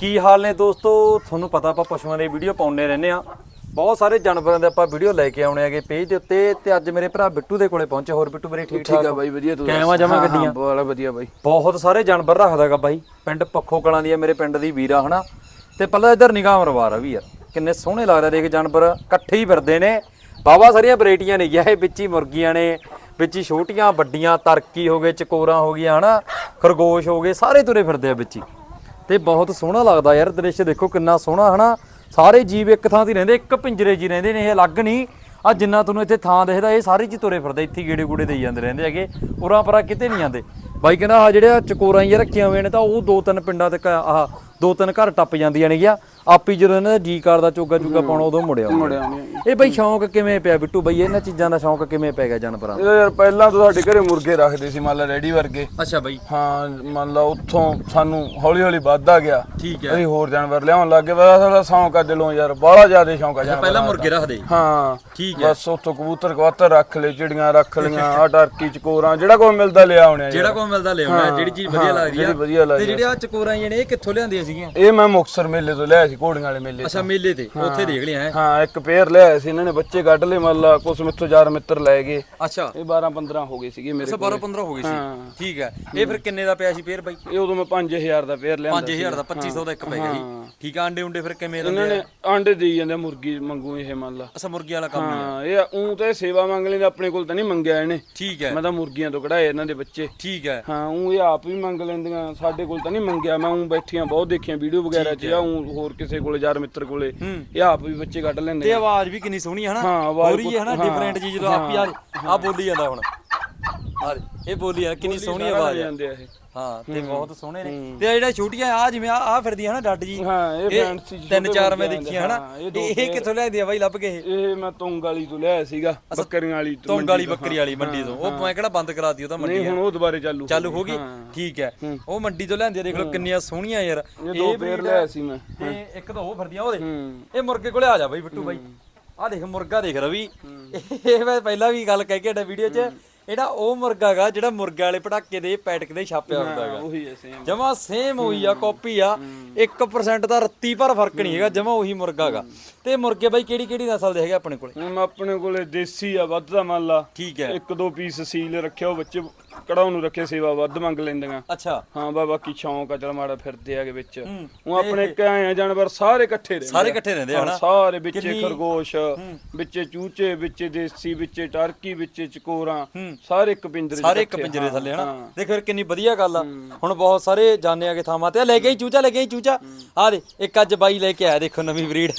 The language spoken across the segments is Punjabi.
ਕੀ ਹਾਲ ਨੇ ਦੋਸਤੋ? ਤੁਹਾਨੂੰ ਪਤਾ ਆਪਾਂ ਪਸ਼ੂਆਂ ਦੀ ਵੀਡੀਓ ਪਾਉਂਦੇ ਰਹਿੰਦੇ ਆ ਬਹੁਤ ਸਾਰੇ ਜਾਨਵਰਾਂ ਦੇ ਆਪਾਂ ਵੀਡੀਓ ਲੈ ਕੇ ਆਉਣੇ ਹੈਗੇ ਪੇਜ ਦੇ ਉੱਤੇ ਤੇ ਅੱਜ ਮੇਰੇ ਭਰਾ ਬਿੱਟੂ ਦੇ ਕੋਲੇ ਪਹੁੰਚੇ। ਹੋਰ ਬਿੱਟੂ ਮੇਰੇ ਠੀਕ ਠਾਕ ਠੀਕ ਆ ਬਾਈ ਵਧੀਆ ਤੂੰ ਕਿਵੇਂ ਜਮਾਂ ਗੱਡੀਆਂ? ਬੜਾ ਵਧੀਆ ਬਾਈ। ਬਹੁਤ ਸਾਰੇ ਜਾਨਵਰ ਰੱਖਦਾਗਾ ਬਾਈ। ਪਿੰਡ ਪੱਖੋ ਕਲਾਂ ਦੀ ਆ ਮੇਰੇ ਪਿੰਡ ਦੀ ਵੀਰਾ ਹਨਾ? ਤੇ ਪਹਿਲਾਂ ਇੱਧਰ ਨਿਗਾਹ ਮਰਵਾ ਰਾ ਵੀ ਯਾਰ ਕਿੰਨੇ ਸੋਹਣੇ ਲੱਗਦਾ ਦੇਖ ਜਾਨਵਰ। ਇਕੱਠੇ ਹੀ ਫਿਰਦੇ ਨੇ। ਬਾਵਾ ਸਾਰੀਆਂ ਵੈਰਾਈਟੀਆਂ ਨੇ। ਇਹ ਵਿੱਚ ਹੀ ਮੁਰਗੀਆਂ ਨੇ ਵਿੱਚ ਹੀ ਛੋਟੀਆਂ ਵੱਡੀਆਂ ਤਰਕੀ ਹੋ ਗਏ ਚਕੋਰਾਂ ਹੋ ਗਈਆਂ ਹਨਾ? ਖਰਗੋਸ਼ ਹੋ ਗਏ ਸਾਰੇ ਤੁਰੇ ਫਿਰਦੇ ਆ ਵਿੱਚ ਹੀ। ਤੇ ਬਹੁਤ ਸੋਹਣਾ ਲੱਗਦਾ ਯਾਰ ਦ੍ਰਿਸ਼ ਦੇਖੋ ਕਿੰਨਾ ਸੋਹਣਾ, ਹਨਾ? ਸਾਰੇ ਜੀਵ ਇੱਕ ਥਾਂ ਤੇ ਰਹਿੰਦੇ, ਇੱਕ ਪਿੰਜਰੇ 'ਚ ਰਹਿੰਦੇ ਨੇ, ਇਹ ਅਲੱਗ ਨਹੀਂ। ਆ ਜਿੰਨਾ ਤੁਹਾਨੂੰ ਇੱਥੇ ਥਾਂ ਦਿਖਦਾ, ਇਹ ਸਾਰੇ ਜੀ ਤੁਰੇ ਫਿਰਦੇ, ਇੱਥੇ ਗੇੜੇ ਗੂੜੇ ਦੇਈ ਜਾਂਦੇ ਰਹਿੰਦੇ ਹੈਗੇ, ਉਰਾਂ ਪਰਾਂ ਕਿਤੇ ਨਹੀਂ ਜਾਂਦੇ। ਬਾਈ ਕਹਿੰਦਾ ਆ ਜਿਹੜੇ ਚਕੋਰਾਂ ਹੀ ਰੱਖੀਆਂ ਹੋਈਆਂ ਨੇ ਤਾਂ ਉਹ ਦੋ ਤਿੰਨ ਪਿੰਡਾਂ ਤੱਕ ਆਹ ਦੋ ਤਿੰਨ ਘਰ ਟੱਪ ਜਾਂਦੀਆਂ ਨੇਗੀਆਂ। ਆਪੀ ਜਦੋਂ ਇਹਨਾਂ ਦਾ ਜੀ ਕਰਦਾ ਚੋਗਾ ਚੁਗਾ ਪਾਉਣਾ ਉਦੋਂ ਮੁੜਿਆ ਮੁੜਿਆ ਇਹ ਬਾਈ ਸ਼ੌਂਕ ਕਿਵੇਂ ਪਿਆ ਬਿੱਟੂ ਬਈ? ਇਹਨਾਂ ਚੀਜ਼ਾਂ ਦਾ ਸ਼ੌਂਕ ਕਿਵੇਂ ਪੈ ਗਿਆ ਜਾਨਵਰਾਂ ਦਾ? ਯਾਰ ਪਹਿਲਾਂ ਤਾਂ ਸਾਡੇ ਘਰੇ ਮੁਰਗੇ ਰੱਖਦੇ ਸੀ ਮੰਨ ਲਾ ਰੈਡੀ ਵਰਗੇ। ਅੱਛਾ ਬਾਈ। ਹਾਂ ਮੰਨ ਲਾ ਉੱਥੋਂ ਸਾਨੂੰ ਹੌਲੀ ਹੌਲੀ ਵੱਧਦਾ ਗਿਆ। ਠੀਕ ਹੈ। ਅਸੀਂ ਹੋਰ ਜਾਨਵਰ ਲਿਆਉਣ ਲੱਗ ਗਏ। ਬਸ ਸਾਡਾ ਸ਼ੌਂਕ ਆ ਦਿਲੋਂ ਯਾਰ ਬਾਹਲਾ ਜ਼ਿਆਦਾ ਸ਼ੌਂਕ ਆ ਜਾਨਵਰ ਪਹਿਲਾਂ ਮੁਰਗੇ ਰੱਖਦੇ? ਹਾਂ। ਠੀਕ ਹੈ। ਬਸ ਉੱਥੋਂ ਕਬੂਤਰ ਕਬੂਤਰ ਰੱਖ ਲਏ ਚਿੜੀਆਂ ਰੱਖ ਲਈਆਂ ਆ ਟਰਕੀ ਚਕੋਰਾਂ ਜਿਹੜਾ ਕੋਈ ਮਿਲਦਾ ਲਿਆ ਆਉਣੇ ਜਿਹੜਾ ਕੋਈ ਮਿਲਦਾ ਲਿਆਉਣਾ ਜਿਹੜੀ ਚੀਜ਼ ਵਧੀਆ ਲੱਗਦੀ ਆ। ਜਿਹੜੀ ਵਧੀਆ ਤੇ ਜਿਹੜੇ ਆ ਚਕੋਰਾਂ ਜਿਹੜੇ ਇਹ ਕਿੱਥੋਂ ਲਿਆਂਦੀਆਂ ਸੀਗੀਆਂ? ਇਹ ਮੈਂ ਮੁਕਸਰ ਮੇਲੇ ਤੋਂ ਲਿਆ ਸੀ ਘੋੜੀਆਂ ਵਾਲੇ ਮੇਲੇ ਤੋਂ। ਅੱਛਾ ਮੇਲੇ ਤੇ। ਉੱਥੇ ਦੇਖ ਲਿਆ ਹੈ? ਹਾਂ ਇੱਕ ਪੇਅਰ ਲਿਆਏ ਸੀ ਇਹਨਾਂ ਨੇ ਬੱਚੇ ਕੱਢ ਲਏ ਮੰਨ ਲਾ ਕੁਛ ਮਿੱਥੋਂ ਚਾਰ ਮਿੱਤਰ ਲੈ ਗਏ। ਅੱਛਾ। ਇਹ 12 15 ਹੋ ਗਏ ਸੀਗੇ ਮੇਰੇ ਅੱਛਾ 12 15 ਹੋ ਗਈ ਸੀ। ਠੀਕ ਹੈ। ਇਹ ਫਿਰ ਕਿੰਨੇ ਦਾ ਪਿਆ ਸੀ ਪੇਰ ਬਾਈ? ਇਹ ਉਦੋਂ ਮੈਂ 5000 ਦਾ ਪੇਅਰ ਲਿਆਂਦਾ 5000 ਦਾ 2500 ਦਾ ਇੱਕ ਪੈ ਗਿਆ ਸੀ ਠੀਕ ਆ ਅੰਡੇ ਉਂਡੇ ਫਿਰ ਕਿਵੇਂ ਦਾ ਇਹਨਾਂ ਨੇ ਆਂਡੇ ਦੇਈ ਜਾਂਦੇ ਆ, ਮੁਰਗੀ ਮੰਗੂ ਇਹ ਮੰਨ ਲਾ। ਅੱਛਾ ਮੁਰਗੀ ਵਾਲਾ ਕੰਮ ਹਾਂ ਇਹ ਉਂ ਤਾਂ ਸੇਵਾ ਮੰਗ ਲੈਂਦੇ ਆਪਣੇ ਕੋਲ ਤਾਂ ਨਹੀਂ ਮੰਗਿਆ ਇਹਨੇ। ਠੀਕ ਹੈ। ਮੈਂ ਤਾਂ ਮੁਰਗੀਆਂ ਤੋਂ ਕਢਾਏ ਇਹਨਾਂ ਦੇ ਬੱਚੇ। ਠੀਕ ਹੈ। ਹਾਂ ਉਂ ਇਹ ਆਪ ਵੀ ਮੰਗ ਲੈਂਦੀਆਂ ਸਾਡੇ ਕੋਲ ਤਾਂ ਨਹੀਂ ਮੰਗਿਆ। ਮੈਂ ਉਂ ਬੈਠੀਆਂ ਬਹੁਤ ਦੇਖੀਆਂ ਵੀਡੀਓ ਵਗੈਰਾ 'ਚ ਜਾਂ ਉਂ ਹੋਰ ਕਿਸੇ ਕੋਲੇ ਯਾਰ ਮਿੱਤਰ ਕੋਲੇ ਇਹ ਆਪ ਵੀ ਬੱਚੇ ਕੱਢ ਲੈਂਦੇ ਤੇ ਆਵਾਜ਼ ਵੀ ਕਿੰਨੀ ਸੋਹਣੀ ਹੈ ਹਨਾ ਹਾਂ, ਹੋ ਰਹੀ ਹੈ। ਹਨਾ ਡਿਫਰੈਂਟ ਜੀ ਜਦੋਂ ਆਪ ਆ ਆ ਬੋਲੀ ਜਾਂਦਾ ਹੁਣ। ਦੇ, ਇਹ ਬੋਲੀ ਆ ਕਿੰਨੀ ਸੋਹਣੀ ਆਵਾਜ਼ ਆ। ਜਾਂਦੇ ਆ ਇਹ। ਹਾਂ ਤੇ ਬਹੁਤ ਸੋਹਣੇ ਨੇ। ਤੇ ਆ ਜਿਹੜਾ ਛੋਟੀਆਂ ਆ ਜਿਵੇਂ ਆ ਆ ਫਿਰਦੀ ਹੈ ਨਾ ਡੱਡ ਜੀ। ਹਾਂ ਇਹ ਫੈਂਸੀ ਤਿੰਨ ਚਾਰ ਮੈਂ ਦੇਖੀਆਂ ਹਨਾ। ਹਾਂ, ਇਹ ਕਿੱਥੋਂ ਲਿਆਂਦੀ ਆ ਬਾਈ ਲੱਭ ਕੇ? ਇਹ ਮੈਂ ਤੁੰਗ ਵਾਲੀ ਤੋਂ ਲਿਆਇਆ ਸੀਗਾ ਬੱਕਰੀਆਂ ਵਾਲੀ ਤੋਂ ਤੋਂਗ ਵਾਲੀ ਬੱਕਰੀ ਵਾਲੀ ਮੰਡੀ ਤੋਂ। ਉਹ ਮੈਂ ਕਿਹੜਾ ਬੰਦ ਕਰਾਤੀ ਉਹ ਤਾਂ ਮੰਡੀ ਨਹੀਂ ਹੁਣ ਉਹ ਦੁਬਾਰੇ ਚਾਲੂ ਚਾਲੂ ਹੋ ਗਈ? ਠੀਕ ਹੈ। ਉਹ ਮੰਡੀ ਤੋਂ ਲਿਆਂਦੀ ਦੇਖ ਲਓ ਕਿੰਨੀਆਂ ਸੋਹਣੀਆਂ ਯਾਰ। ਇਹ ਦੋ ਪੇਅਰ ਲਿਆਇਆ ਸੀ ਮੈਂ। ਤੇ ਇੱਕ ਤਾਂ ਉਹ ਫਿਰਦੀਆਂ ਉਹਦੇ। ਹੂੰ। ਇਹ ਮੁਰਗੇ ਕੋਲੇ ਆ ਜਾ ਬਾਈ ਬਿੱਟੂ ਬਾਈ। ਆ ਦੇਖ ਮੁਰਗਾ ਦੇਖ ਰਵੀ। ਇਹ ਮੈਂ ਪਹਿਲਾਂ ਵੀ ਗੱਲ ਕਹਿ ਕੇ ਹਟਾ ਵੀਡੀਓ 'ਚ। ਇਹਦਾ ਉਹ ਮੁਰਗਾ ਜਿਹੜਾ ਮੁਰਗੇ ਵਾਲੇ ਪਟਾਕੇ ਦੇ ਪੈਟਕ ਦੇ ਛਾਪਿਆ ਹੁੰਦਾ ਹੈਗਾ ਉਹੀ ਐ ਸੇਮ ਜਮਾ ਸੇਮ ਹੋਈ ਆ ਕਾਪੀ ਆ। 1% ਦਾ ਰੱਤੀ ਪਰ ਫ਼ਰਕ ਨਹੀਂ ਹੈਗਾ ਜਮਾ ਉਹੀ ਮੁਰਗਾ ਗਾ। ਤੇ ਮੁਰਗੇ ਬਾਈ ਕਿਹੜੀ ਕਿਹੜੀ ਨਸਲ ਦੇ ਹੈਗੇ ਆਪਣੇ ਕੋਲੇ? ਹੁਣ ਆਪਣੇ ਕੋਲੇ ਦੇਸੀ ਆ ਵੱਧ ਦਾ ਮੰਨ ਲਾ। ਠੀਕ ਹੈ। ਇੱਕ ਦੋ ਪੀਸ ਸੀਲ ਰੱਖਿਆ ਉਹ ਬੱਚੇ ਕੜਾਉ ਨੂੰ ਰੱਖੇ ਸੇਵਾ ਵੱਧ ਮੰਗ ਲੈਂਦੀਆਂ। ਅੱਛਾ। ਹਾਂ ਬਾ ਬਾਕੀ ਸ਼ੌਂਕ ਆ ਚਲ ਮਾੜਾ ਫਿਰਦੇ ਆਗੇ ਵਿੱਚ। ਉਹ ਆਪਣੇ ਕਾਏ ਆ ਜਾਨਵਰ ਸਾਰੇ ਇਕੱਠੇ ਰਹਿੰਦੇ ਸਾਰੇ ਆ। ਇਕੱਠੇ ਰਹਿੰਦੇ ਆ ਹਾਂ, ਹਨਾ? ਸਾਰੇ ਵਿੱਚੇ ਖਰਗੋਸ਼ ਵਿੱਚੇ ਚੂਚੇ ਵਿੱਚੇ ਦੇਸੀ ਵਿੱਚੇ ਟਰਕੀ ਵਿੱਚੇ ਚਕੋਰਾਂ। ਸਾਰੇ ਇੱਕ ਪਿੰਜਰੇ 'ਚ ਸਾਰੇ ਇੱਕ ਇਕੱਠੇ, ਪਿੰਜਰੇ ਥੱਲੇ ਹਨਾ? ਹਾਂ। ਦੇਖ ਫਿਰ ਕਿੰਨੀ ਵਧੀਆ ਗੱਲ ਆ। ਹੁਣ ਬਹੁਤ ਸਾਰੇ ਜਾਣੇ ਆਗੇ ਥਾਵਾਂ ਤੇ ਲੈ ਕੇ ਆਈ ਚੂਚਾ ਲੈ ਕੇ ਆਈ ਚੂਚਾ। ਆ ਦੇ ਇੱਕ ਅੱਜ ਬਾਈ ਲੈ ਕੇ ਆਇਆ ਦੇਖੋ ਨਵੀਂ ਬਰੀਡ।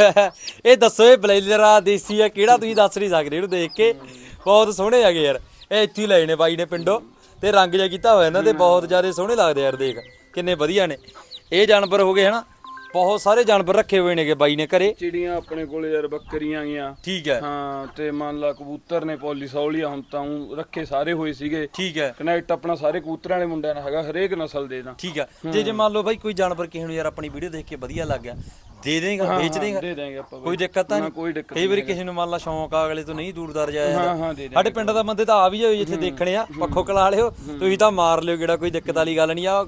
ਇਹ ਦੱਸੋ ਇਹ ਬਲੇਲਰ ਆ ਦੇਸੀ ਆ ਕਿਹੜਾ ਤੁਸੀਂ ਦੱਸ ਨਹੀਂ ਸਕਦੇ ਇਹਨੂੰ ਦੇਖ ਕੇ। ਬਹੁਤ ਸੋਹਣੇ ਹੈਗੇ ਯਾਰ। ਇਹ ਇੱਥੇ ਹੀ ਲਏ ਨੇ ਬਾਈ ਨੇ ਪਿੰਡੋਂ। ਤੇ ਰੰਗ ਜਿਹਾ ਕੀਤਾ ਹੋਇਆ ਇਹਨਾਂ ਦੇ ਬਹੁਤ ਜ਼ਿਆਦਾ ਸੋਹਣੇ ਲੱਗਦੇ ਯਾਰ ਦੇਖ ਕਿੰਨੇ ਵਧੀਆ ਨੇ। ਇਹ ਜਾਨਵਰ ਹੋ ਗਏ ਹਨਾ ਬਹੁਤ ਸਾਰੇ ਜਾਨਵਰ ਰੱਖੇ ਹੋਏ ਨੇਗੇ ਬਾਈ ਨੇ ਘਰੇ। ਚਿੜੀਆਂ ਆਪਣੇ ਕੋਲੇ ਯਾਰ ਬੱਕਰੀਆਂ ਗੀਆਂ ਠੀਕ ਹੈ। ਹਾਂ ਤੇ ਮੰਨ ਲਾ ਕਬੂਤਰ ਨੇ ਪੋਲੀਸੌਲੀਆ ਹੁਣ ਤਾਂ ਊਂ ਰੱਖੇ ਸਾਰੇ ਹੋਏ ਸੀਗੇ। ਠੀਕ ਹੈ। ਕਨੈਕਟ ਆਪਣਾ ਸਾਰੇ ਕਬੂਤਰਾਂ ਵਾਲੇ ਮੁੰਡਿਆਂ ਨਾਲ ਹੈਗਾ ਹਰੇਕ ਨਸਲ ਦੇ ਦਾ। ਠੀਕ ਹੈ। ਜੇ ਜੇ ਮੰਨ ਲਓ ਬਾਈ ਕੋਈ ਜਾਨਵਰ ਕਿਸੇ ਨੂੰ ਯਾਰ ਆਪਣੀ ਵੀਡੀਓ ਦੇਖ ਕੇ ਵਧੀਆ ਲੱਗ ਗਿਆ ਦੇ ਦੇਗਾ ਵੇਚ ਦੇਗਾ। ਦੇ ਦਾਂਗੇ ਆਪਾਂ ਕੋਈ ਦਿੱਕਤ ਤਾਂ ਨਹੀਂ। ਕੋਈ ਦਿੱਕਤ ਕਈ ਵਾਰੀ ਕਿਸੇ ਨੂੰ ਮੰਨ ਲਾ ਸ਼ੌਂਕ ਆ ਅਗਲੇ ਤੋਂ ਨਹੀਂ ਦੂਰਦਾਰ ਜਾਇਆ ਹਾਂ ਜਾਂਦਾ ਹਾਂ ਦੇ ਸਾਡੇ ਪਿੰਡ ਦਾ ਬੰਦੇ ਤਾਂ ਆ ਵੀ ਜਾਓ ਜਿੱਥੇ ਦੇਖਣੇ ਆ ਪੱਖੋ ਕਲਾ ਵਾਲਿਓ ਤੁਸੀਂ ਤਾਂ ਮਾਰ ਲਿਓ ਕਿਹੜਾ ਕੋਈ ਦਿੱਕਤ ਵਾਲੀ ਗੱਲ ਨਹੀਂ ਆ।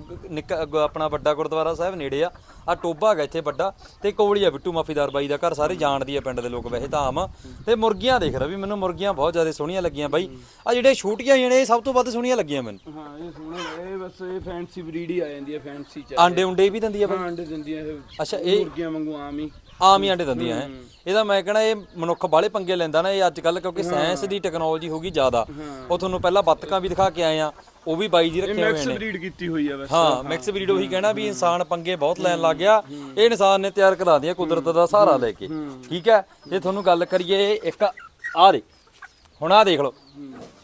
ਆਪਣਾ ਵੱਡਾ ਗੁਰਦੁਆਰਾ ਸਾਹਿਬ ਨੇੜੇ ਆ। ਆ ਟੋਬਾ ਹੈਗਾ ਇੱਥੇ ਵੱਡਾ ਤੇ ਕੋਲੀ ਆ ਬਿੱਟੂ ਮਾਫੀਦਾਰ ਬਾਈ ਦਾ ਘਰ ਸਾਰੇ ਜਾਣਦੀ ਆ ਪਿੰਡ ਦੇ ਲੋਕ ਵੈਸੇ ਤਾਂ ਆਮ। ਤੇ ਮੁਰਗੀਆਂ ਦੇਖ ਰਵੀ ਮੈਨੂੰ ਮੁਰਗੀਆਂ ਬਹੁਤ ਜ਼ਿਆਦਾ ਸੋਹਣੀਆਂ ਲੱਗੀਆਂ ਬਾਈ। ਆ ਜਿਹੜੇ ਛੋਟੀਆਂ ਜਿਹੜੇ ਇਹ ਸਭ ਤੋਂ ਵੱਧ ਸੋਹਣੀਆਂ ਲੱਗੀਆਂ ਮੈਨੂੰ। ਹਾਂ ਇਹ ਸੋਹਣੇ ਇਹ ਬਸ ਇਹ ਫੈਂਸੀ ਬਰੀਡ ਹੀ ਆ ਜਾਂਦੀ ਹੈ ਫੈਂਸੀ ਚ ਆਂਡੇ ਉਂਡੇ ਵੀ ਦਿੰਦੀ ਆ ਬਾਈ? ਅੰਡੇ ਦਿੰਦੀਆਂ ਇਹ ਅੱਛਾ ਇਹ ਮੁਰਗੀਆਂ ਵਾਂਗੂ ਆਮ ਹੀ। ਆਮ ਹੀ ਆਂਡੇ ਦਿੰਦੀਆਂ ਹੈ। ਇਹਦਾ ਮੈਂ ਕਹਣਾ ਇਹ ਮਨੁੱਖ ਬਾਲੇ ਪੰਗੇ ਲੈਂਦਾ ਨਾ ਇਹ ਅੱਜ ਕੱਲ ਕਿਉਂਕਿ ਸਾਇੰਸ ਦੀ ਟੈਕਨੋਲੋਜੀ ਹੋ ਗਈ ਜ਼ਿਆਦਾ। ਉਹ ਤੁਹਾਨੂੰ ਪਹਿਲਾਂ ਬੱਤਕਾਂ ਵੀ ਦਿਖਾ ਕੇ ਆਏ ਆ ਉਹ ਵੀ ਬਾਈ ਜੀ ਰੱਖੇ ਹੋਏ ਮਿਕਸ ਨੇ। ਬਰੀਡ ਕੀਤੀ ਹੋਈ ਆ ਵੈਸੇ। ਹਾਂ ਮਿਕਸ ਬਰੀਡ ਉਹੀ ਕਹਿਣਾ ਵੀ ਇਨਸਾਨ ਪੰਗੇ ਬਹੁਤ ਲੈਣ ਲੱਗ ਗਿਆ। ਇਹ ਇਨਸਾਨ ਨੇ ਤਿਆਰ ਕਰਾ ਦਿਆ ਕੁਦਰਤ ਦਾ ਸਹਾਰਾ ਲੈ ਕੇ। ਠੀਕ ਹੈ? ਜੇ ਤੁਹਾਨੂੰ ਗੱਲ ਕਰੀਏ ਇੱਕ ਆਹ ਦੇ। ਹੁਣ ਆਹ ਦੇਖ ਲਓ।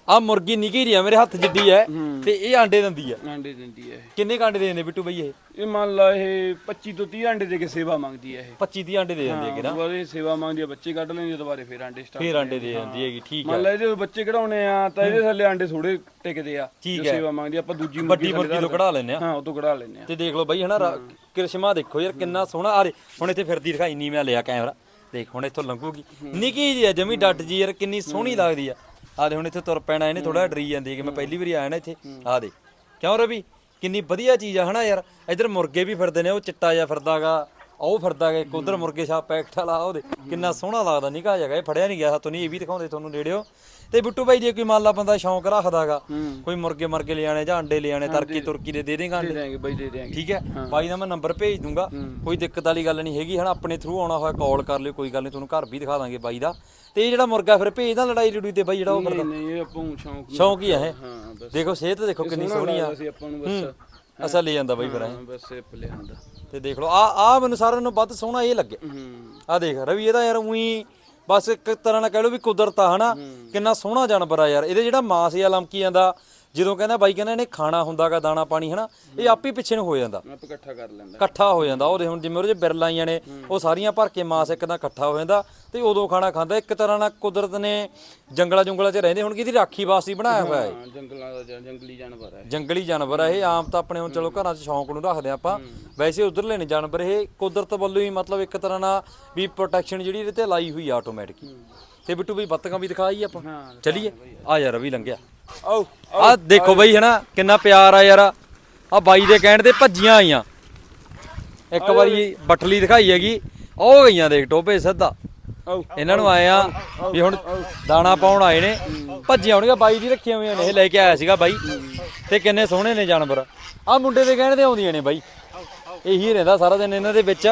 ਆਹ ਮੁਰਗੀ ਨਿੱਕੀ ਜਿਹੀ ਆ ਮੇਰੇ ਹੱਥ ਜਿੱਡੀ ਹੈ। ਤੇ ਇਹ ਆਂਡੇ ਦਿੰਦੀ ਆ। ਆਂਡੇ ਦਿੰਦੀ ਹੈ ਕਿੰਨੇ ਕੁ ਆਂਡੇ ਦੇ ਦਿੰਦੇ ਬਿੱਟੂ ਬਈ ਇਹ? ਇਹ ਮੰਨ ਲਾ ਇਹ 25 ਤੋਂ 30 ਆਂਡੇ ਦੇ ਕੇ ਸੇਵਾ ਮੰਗਦੀ ਹੈ ਇਹ। 25 30 ਆਂਡੇ ਦੇ ਦਿੰਦੀ ਹੈਗੇ ਨਾ। ਦੁਬਾਰੇ ਸੇਵਾ ਮੰਗਦੀ ਹੈ ਬੱਚੇ ਕੱਢ ਲੈਂਦੀ ਹੈ ਦੁਬਾਰੇ ਫੇਰ ਆਂਡੇ ਸਟਾਰਟ ਫੇਰ ਆਂਡੇ ਦੇ ਦਿੰਦੀ ਹੈਗੀ ਠੀਕ ਮੰਨ ਲਾ ਇਹਦੇ ਬੱਚੇ ਕਢਾਉਣੇ ਆ ਤਾਂ ਇਹਦੇ ਥੱਲੇ ਆਂਡੇ ਥੋੜੇ ਟਿਕਦੇ ਆ ਠੀਕ ਹੈ। ਸੇਵਾ ਮੰਗਦੀ ਆ, ਆਪਾਂ ਦੂਜੀ ਵੱਡੀ ਮੁਰਗੀ ਤੋਂ ਕਢਾ ਲੈਂਦੇ ਆ। ਹਾਂ ਉਹ ਤੋਂ ਕਢਾ ਲੈਂਦੇ ਆ। ਤੇ ਦੇਖ ਲਓ ਬਾਈ ਹਨਾ ਰਾ- ਕ੍ਰਿਸ਼ਮਾ ਦੇਖੋ ਯਾਰ ਕਿੰਨਾ ਸੋਹਣਾ। ਆ ਰੇ ਹੁਣ ਇੱਥੇ ਫਿਰਦੀ ਦਿਖਾਈ ਨਹੀਂ ਮੈਂ ਲਿਆ ਕੈਮਰਾ। ਦੇਖ ਹੁਣ ਇੱਥੋਂ ਲੰਘੂਗੀ। ਨਿੱਕੀ ਜੀ ਆ ਜਮੀ ਡੱਟ ਜੀ ਯਾਰ ਕਿੰਨੀ ਸੋਹਣੀ ਲੱਗਦੀ ਆ। ਆ ਦੇ ਹੁਣ ਇੱਥੇ ਤੁਰ ਪੈਣਾ, ਇਹਨੇ ਥੋੜਾ ਡਰੀ ਜਾਂਦੀ ਹੈ ਕਿ ਮੈਂ ਪਹਿਲੀ ਵਾਰੀ ਆਇਆ ਨਾ ਇੱਥੇ। ਆ ਦੇ ਕਿਉਂ ਰਵੀ? ਕਿੰਨੀ ਵਧੀਆ ਚੀਜ਼ ਆ, ਹਨਾ ਯਾਰ? ਇੱਧਰ ਮੁਰਗੇ ਵੀ ਫਿਰਦੇ ਨੇ, ਉਹ ਚਿੱਟਾ ਜਿਹਾ ਫਿਰਦਾਗਾ, ਉਹ ਫਿਰਦਾਗਾ, ਇੱਕ ਉਧਰ ਮੁਰਗੇ ਛਾਪ ਪੈਕਟ ਵਾਲਾ ਉਹਦੇ ਕਿੰਨਾ ਸੋਹਣਾ ਲੱਗਦਾ ਨਿਕਾ ਜਗਾ ਇਹ ਫੜਿਆ ਨਹੀਂ ਗਿਆ, ਹੱਥੋਂ ਨਹੀਂ ਇਹ ਵੀ ਦਿਖਾਉਂਦੇ ਤੁਹਾਨੂੰ ਨੇੜਿਓ। ਤੇ ਬਿੱਟੂ ਬਾਈ ਜੇ ਕੋਈ ਮੰਨ ਲਾ ਬੰਦਾ ਸ਼ੌਂਕ ਰੱਖਦਾਗਾ ਕੋਈ ਮੁਰਗੇ ਮਰਗੇ ਲਿਆਣੇ ਜਾਂ ਅੰਡੇ ਲਿਆਣੇ ਤਰਕੀ ਤੁਰਕੀ ਦੇ ਦੇ ਦੇਗਾ ਦੇ ਅੰਡੇ ਦੇਾਂਗੇ ਬਾਈ ਦੇ ਦੇਾਂਗੇ ਠੀਕ ਹੈ? ਬਾਈ ਦਾ ਮੈਂ ਨੰਬਰ ਭੇਜ ਦੂੰਗਾ। ਕੋਈ ਦਿੱਕਤ ਵਾਲੀ ਗੱਲ ਨਹੀਂ ਹੈਗੀ ਹਨਾ ਆਪਣੇ ਥਰੂ ਆਉਣਾ ਹੋਇਆ ਕਾਲ ਕਰ ਲਿਓ ਕੋਈ ਗੱਲ ਨਹੀਂ ਤੁਹਾਨੂੰ ਘਰ ਵੀ ਦਿਖਾ ਦਾਂਗੇ ਬਾਈ ਦਾ। ਤੇ ਇਹ ਜਿਹੜਾ ਮੁਰਗਾ ਫਿਰ ਭੇਜਦਾ ਲੜਾਈ ਲੜੂਈ ਤੇ ਬਾਈ ਜਿਹੜਾ ਉਹ ਨਹੀਂ ਨਹੀਂ ਇਹ ਆਪਾਂ ਸ਼ੌਂਕ ਸ਼ੌਂਕ ਹੀ ਹਾਂ ਦੇਖੋ ਸਿਹਤ ਦੇਖੋ ਕਿੰਨੀ ਸੋਹਣੀ ਆ। ਅਸੀਂ ਆਪਾਂ ਨੂੰ ਬਸ। ਅਸਾ ਲੈ ਜਾਂਦਾ ਬਾਈ ਫਿਰ ਐਂ। ਬਸ ਇਹ ਪਲਿਆਂਦਾ ਤੇ ਦੇਖ ਲਓ ਆ ਆ ਮੈਨੂੰ ਸਾਰਿਆਂ ਨੂੰ ਵੱਧ ਸੋਹਣਾ ਇਹ ਲੱਗਿਆ ਆ ਦੇਖ ਰਵੀ ਇਹਦਾ ਯਾਰ ਉਹੀ ਬਸ ਇੱਕ ਤਰ੍ਹਾਂ ਨਾਲ ਕਹਿ ਲਓ ਵੀ ਕੁਦਰਤ ਆ ਹਨਾ? ਕਿੰਨਾ ਸੋਹਣਾ ਜਾਨਵਰ ਆ ਯਾਰ। ਇਹਦੇ ਜਿਹੜਾ ਮਾਸ ਆ ਲਮਕੀ ਜਾਂਦਾ ਜਦੋਂ ਕਹਿੰਦਾ ਬਾਈ ਕਹਿੰਦਾ ਇਹਨੇ ਖਾਣਾ ਹੁੰਦਾਗਾ ਦਾਣਾ ਪਾਣੀ ਹਨਾ ਇਹ ਆਪੇ ਪਿੱਛੇ ਨੂੰ ਹੋ ਜਾਂਦਾ। ਆਪ ਇਕੱਠਾ ਕਰ ਲੈਂਦਾ। ਇਕੱਠਾ ਹੋ ਜਾਂਦਾ। ਉਹਦੇ ਹੁਣ ਜਿਵੇਂ ਉਹਦੇ ਚ ਬਿਰਲਾਂ ਆਈਆਂ ਨੇ ਉਹ ਸਾਰੀਆਂ ਭਰ ਕੇ ਮਾਸ ਇੱਕ ਤਾਂ ਇਕੱਠਾ ਹੋ ਜਾਂਦਾ ਤੇ ਉਦੋਂ ਖਾਣਾ ਖਾਂਦਾ। ਇੱਕ ਤਰ੍ਹਾਂ ਨਾਲ ਕੁਦਰਤ ਨੇ ਜੰਗਲਾਂ ਜੁੰਗਲਾਂ 'ਚ ਰਹਿੰਦੇ ਹੁਣ ਕਿਹਦੀ ਰਾਖੀ ਵਾਸਤੇ ਹੀ ਬਣਾਇਆ ਹੋਇਆ ਹੈ ਹਾਂ ਜੰਗਲਾਂ ਦਾ ਜਾਂ- ਜੰਗਲੀ ਜਾਨਵਰ ਹੈ। ਜੰਗਲੀ ਜਾਨਵਰ ਆ ਇਹ ਆਮ ਤਾਂ ਆਪਣੇ ਹੁਣ ਚਲੋ ਘਰਾਂ 'ਚ ਸ਼ੌਂਕ ਨੂੰ ਰੱਖਦੇ ਆਪਾਂ। ਵੈਸੇ ਉਧਰਲੇ ਨੇ ਜਾਨਵਰ ਇਹ ਕੁਦਰਤ ਵੱਲੋਂ ਹੀ ਮਤਲਬ ਇੱਕ ਤਰ੍ਹਾਂ ਨਾਲ ਵੀ ਪ੍ਰੋਟੈਕਸ਼ਨ ਜਿਹੜੀ ਇਹਦੇ ਤੇ ਲਾਈ ਹੋਈ ਆ ਆਟੋਮੈਟਿਕ ਤੇ ਬਿੱਟੂ ਵੀ ਬੱਤਕਾਂ ਵੀ ਦਿਖਾਈ ਆਪਾਂ। ਚਲਿਏ। ਆ ਯਾਰ ਵੀ ਲੰਘਿਆ। ਆਓ ਆ ਦੇਖੋ ਬਈ ਹਨਾ ਕਿੰਨਾ ਪਿਆਰ ਆ ਯਾਰ। ਆ ਬਾਈ ਦੇ ਕਹਿਣ ਤੇ ਭੱਜੀਆਂ ਆਈਆਂ। ਇੱਕ ਵਾਰੀ ਬਟਲੀ ਦਿਖਾਈ ਹੈਗੀ ਉਹ ਗਈਆਂ ਦੇਖ ਟੋਪੇ ਸਿੱਧਾ। ਇਹਨਾਂ ਨੂੰ ਆਏ ਆ ਵੀ ਹੁਣ ਦਾਣਾ ਪਾਉਣ ਆਏ ਨੇ। ਭੱਜੀਆਂ ਆਉਣਗੀਆਂ ਬਾਈ ਦੀ ਰੱਖੀਆਂ ਹੋਈਆਂ ਨੇ। ਇਹ ਲੈ ਕੇ ਆਇਆ ਸੀਗਾ ਬਾਈ। ਤੇ ਕਿੰਨੇ ਸੋਹਣੇ ਨੇ ਜਾਨਵਰ। ਆ ਮੁੰਡੇ ਦੇ ਕਹਿਣ ਤੇ ਆਉਂਦੀਆਂ ਨੇ ਬਾਈ। ਇਹੀ ਰਹਿੰਦਾ ਸਾਰਾ ਦਿਨ ਇਹਨਾਂ ਦੇ ਵਿੱਚ।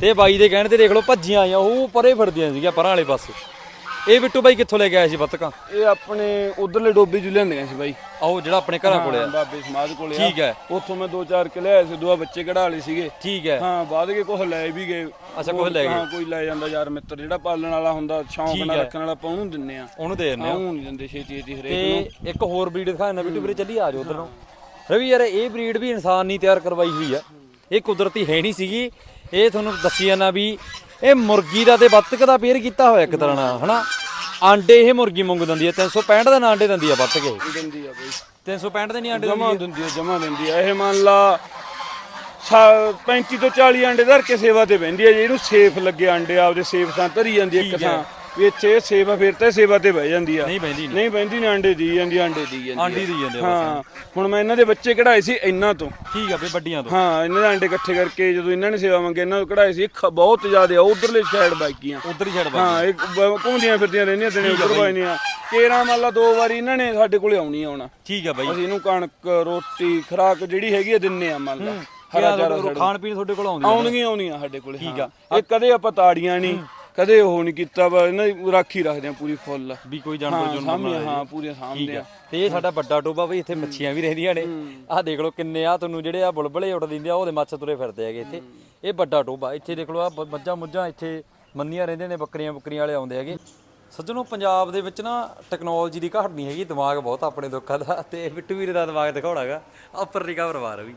ਤੇ ਬਾਈ ਦੇ ਕਹਿਣ ਤੇ ਦੇਖ ਲਓ ਭੱਜੀਆਂ ਆਈਆਂ। ਉਹ ਪਰੇ ਫਿਰਦੀਆਂ ਸੀਗੀਆਂ ਪਰਾਂ ਵਾਲੇ ਪਾਸੇ। ਇਹ ਬਿੱਟੂ ਬਾਈ ਕਿੱਥੋਂ ਲੈ ਕੇ ਆਏ ਸੀ ਬੱਤਕਾਂ? ਇਹ ਆਪਣੇ ਉਧਰਲੇ ਡੋਬੇ ਚ ਲਿਆਂਦੀਆਂ ਸੀ ਬਾਈ। ਆਓ ਜਿਹੜਾ ਆਪਣੇ ਘਰਾਂ ਕੋਲੇ ਆ। ਬਾਬੇ ਸਮਾਧ ਕੋਲੇ ਆ। ਠੀਕ ਹੈ। ਉੱਥੋਂ ਮੈਂ ਦੋ ਚਾਰ ਕਿਲੇ ਆਏ ਸੀ ਦੋ ਬੱਚੇ ਕਢਾ ਲਏ ਸੀਗੇ। ਠੀਕ ਹੈ। ਹਾਂ ਬਾਅਦ ਕੇ ਕੁਝ ਲੈ ਵੀ ਗਏ। ਅੱਛਾ, ਕੁਛ ਲੈ ਗਏ। ਹਾਂ ਕੋਈ ਲੈ ਜਾਂਦਾ ਯਾਰ ਮਿੱਤਰ ਜਿਹੜਾ ਪਾਲਣ ਵਾਲਾ ਹੁੰਦਾ ਸ਼ੌਂਕ ਨਾਲ ਰੱਖਣ ਵਾਲਾ ਆਪਾਂ ਉਹਨੂੰ ਦਿੰਨੇ ਆ ਉਹਨੂੰ ਦੇ ਦਿੰਦੇ ਆ ਉਹ ਨਹੀਂ ਦਿੰਦੇ ਛੇਤੀ ਛੇਤੀ ਹਰੇਕ ਤੇ ਇੱਕ ਹੋਰ ਬਰੀਡ ਦਿਖਾਇਆ ਨਾ ਵੀਡੀਓ ਵੀਰੇ ਚੱਲੀ ਆ ਜਾਓ ਉਧਰ ਨੂੰ। ਰਵੀ ਯਾਰ ਇਹ ਬਰੀਡ ਵੀ ਇਨਸਾਨ ਨਹੀਂ ਤਿਆਰ ਕਰਵਾਈ ਹੋਈ ਆ। ਇਹ ਕੁਦਰਤੀ ਹੈ ਨਹੀਂ ਸੀਗੀ। ਇਹ ਤੁਹਾਨੂੰ ਦੱਸੀ ਜਾਣਾ ਵੀ ਇਹ ਮੁਰਗੀ ਦਾ ਤੇ ਬੱਤਕ ਦਾ ਪੇਅਰ ਕੀਤਾ ਹੋਇਆ ਇੱਕ ਤਰ੍ਹਾਂ ਨਾਲ ਹਨਾ? ਆਂਡੇ ਇਹ ਮੁਰਗੀ ਮੰਗ ਦਿੰਦੀ ਹੈ 365 ਦੇ ਨਾਲ ਆਂਡੇ ਦਿੰਦੀ ਆ ਬੱਤਕ ਇਹ। ਨੂੰ ਦਿੰਦੀ ਆ ਬਈ। 365 ਦੇ ਨਹੀਂ ਆਂਡੇ ਜਮਾ ਦਿੰਦੀ ਆ? ਜਮਾ ਦਿੰਦੀ ਆ। ਇਹ ਮੰਨ ਲਾ ਸਾ 35 ਤੋਂ 40 ਅੰਡੇ ਧਰ ਕੇ ਸੇਵਾ ਤੇ ਬਹਿੰਦੀ ਆ ਜੇ ਇਹਨੂੰ ਸੇਫ ਲੱਗੇ ਅੰਡੇ ਆਪਦੇ ਸੇਫ ਥਾਂ ਧਰੀ ਜਾਂਦੀ ਆ ਇੱਕ ਥਾਂ। ਵੀ ਇੱਥੇ ਸੇਵਾ ਫਿਰ ਤੇ ਸੇਵਾ ਤੇ ਬਹਿ ਜਾਂਦੀ ਆ। ਨਹੀਂ ਬੈਂਦੀ ਨਹੀਂ ਨਹੀਂ ਬਹਿੰਦੀ ਨੇ ਅੰਡੇ ਦੀ ਜਾਂਦੀ ਅੰਡੇ ਦੀ ਜਾਂਦੀ ਆ। ਆਂਡੀ ਦੀ ਜਾਂਦੇ ਆ ਹਾਂ ਹੁਣ ਮੈਂ ਇਹਨਾਂ ਦੇ ਬੱਚੇ ਕਢਾਏ ਸੀ ਇਹਨਾਂ ਤੋਂ। ਠੀਕ ਆ ਬਈ ਵੱਡੀਆਂ ਤੋਂ। ਹਾਂ ਇਹਨਾਂ ਦੇ ਅੰਡੇ ਇਕੱਠੇ ਕਰਕੇ ਜਦੋਂ ਇਹਨਾਂ ਨੇ ਸੇਵਾ ਮੰਗੇ ਇਹਨਾਂ ਤੋਂ ਕਢਾਏ ਸੀ ਖ- ਬਹੁਤ ਜ਼ਿਆਦਾ ਆ ਉਧਰਲੇ ਸਾਈਡ ਬਾਈਕੀਆਂ ਉਧਰ ਹੀ ਛੱਡ ਹਾਂ ਇਹ ਬ- ਘੁੰਮਦੀਆਂ ਫਿਰਦੀਆਂ ਰਹਿੰਦੀਆਂ ਦਿਨੇ ਉਧਰ ਬਾਈਆਂ ਕੇਰਾਂ ਮੰਨ ਲਾ ਦੋ ਵਾਰੀ ਇਹਨਾਂ ਨੇ ਸਾਡੇ ਕੋਲੇ ਆਉਣੀ ਆਉਣਾ ਠੀਕ ਆ ਬਈ। ਅਸੀਂ ਇਹਨੂੰ ਕਣਕ ਰੋਟੀ ਖਰਾਕ ਜਿਹੜੀ ਹੈਗੀ ਆ ਦਿੰਨੇ ਆ ਮੰਨ ਲਾ ਹਰਾ ਚਾਰਾ ਖਾਣ ਪੀਣ ਤੁਹਾਡੇ ਕੋਲ ਆਉਂਦੀ ਆਉਣਗੀਆਂ ਆਉਣੀਆਂ ਸਾਡੇ ਕੋਲੇ ਠੀਕ ਆ। ਇਹ ਕਦੇ ਆਪਾਂ ਤਾੜੀਆਂ ਨਹੀਂ ਕਦੇ ਉਹ ਨਹੀਂ ਕੀਤਾ ਵਾ ਇਹਨਾਂ ਦੀ ਰਾਖੀ ਰੱਖਦੇ ਆ ਪੂਰੀ ਫੁੱਲ। ਵੀ ਕੋਈ ਜਾਨਵਰ ਹਾਂ ਜੁਨ ਸਾਹਮਣੇ ਹਾਂ ਪੂਰੇ ਸਾਹਮਣੇ ਆ। ਤੇ ਇਹ ਸਾਡਾ ਵੱਡਾ ਟੋਬਾ ਬਈ ਇੱਥੇ ਮੱਛੀਆਂ ਵੀ ਰਹਿੰਦੀਆਂ ਨੇ। ਆਹ ਦੇਖ ਲਓ ਕਿੰਨੇ ਆ ਤੁਹਾਨੂੰ ਜਿਹੜੇ ਆ ਬੁਲਬੁਲੇ ਉੱਡ ਦਿੰਦੇ ਆ ਉਹਦੇ ਮੱਛ ਤੁਰੇ ਫਿਰਦੇ ਹੈਗੇ ਇੱਥੇ। ਇਹ ਵੱਡਾ ਟੋਬਾ ਇੱਥੇ ਦੇਖ ਲਓ ਆ ਮੱਝਾਂ ਮੁੱਝਾਂ ਇੱਥੇ ਮੰਨੀਆਂ ਰਹਿੰਦੀਆਂ ਨੇ ਬੱਕਰੀਆਂ ਬੱਕਰੀਆਂ ਵਾਲੇ ਆਉਂਦੇ ਹੈਗੇ। ਸੱਜਣੋ ਪੰਜਾਬ ਦੇ ਵਿੱਚ ਨਾ ਟੈਕਨੋਲੋਜੀ ਦੀ ਘਾਟ ਨਹੀਂ ਹੈਗੀ ਦਿਮਾਗ ਬਹੁਤ ਆਪਣੇ ਲੋਕਾਂ ਦਾ ਤੇ ਬਿੱਟੂ ਵੀਰੇ ਦਾ ਦਿਮਾਗ ਦਿਖਾਉਣਾਗਾ। ਉੱਪਰ ਰਿਕਵਰ ਵਾਰ ਵੀ